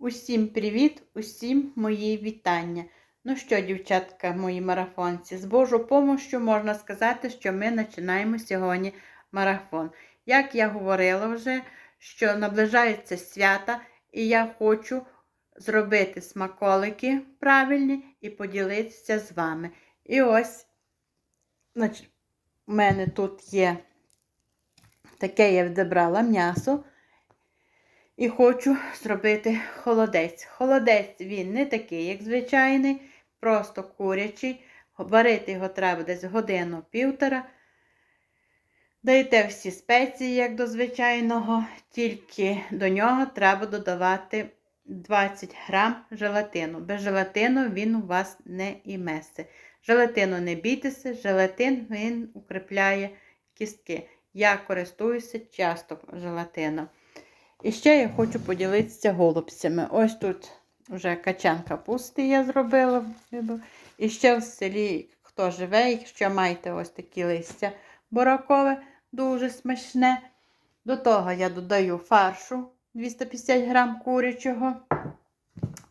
Усім привіт, усім мої вітання. Ну що, дівчатка, мої марафонці, з Божою помощю можна сказати, що ми починаємо сьогодні марафон. Як я говорила вже, що наближаються свята, і я хочу зробити смаколики правильні і поділитися з вами. І ось, значить, у мене тут є таке, я відібрала м'ясо. І хочу зробити холодець. Холодець він не такий, як звичайний, просто курячий. Варити його треба десь годину-півтора. Даєте всі спеції, як до звичайного, тільки до нього треба додавати 20 грам желатину. Без желатину він у вас не імесе. Желатину не бійтеся, желатин він укріпляє кістки. Я користуюся часто желатином. І ще я хочу поділитися голубцями. Ось тут вже качан капусти я зробила. І ще в селі, хто живе, якщо маєте ось такі листя буракове, дуже смачне. До того я додаю фаршу 250 грам курячого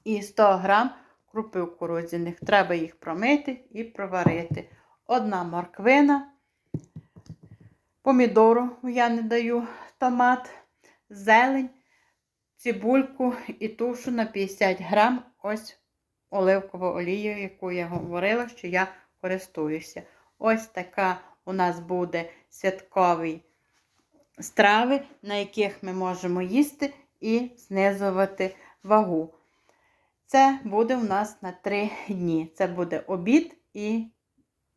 і 100 грам крупи кукурудзяних. Треба їх промити і проварити. Одна морквина, помідору я не даю томат зелень, цибульку і тушу на 50 грам ось оливкову олію, яку я говорила, що я користуюся. Ось така у нас буде святкові страви, на яких ми можемо їсти і знизувати вагу. Це буде у нас на 3 дні. Це буде обід і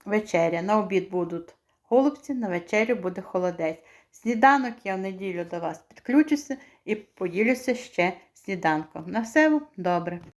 вечеря. На обід будуть голубці, на вечерю буде холодець. Сніданок я в неділю до вас підключуся і поділюся ще сніданком. На все добре.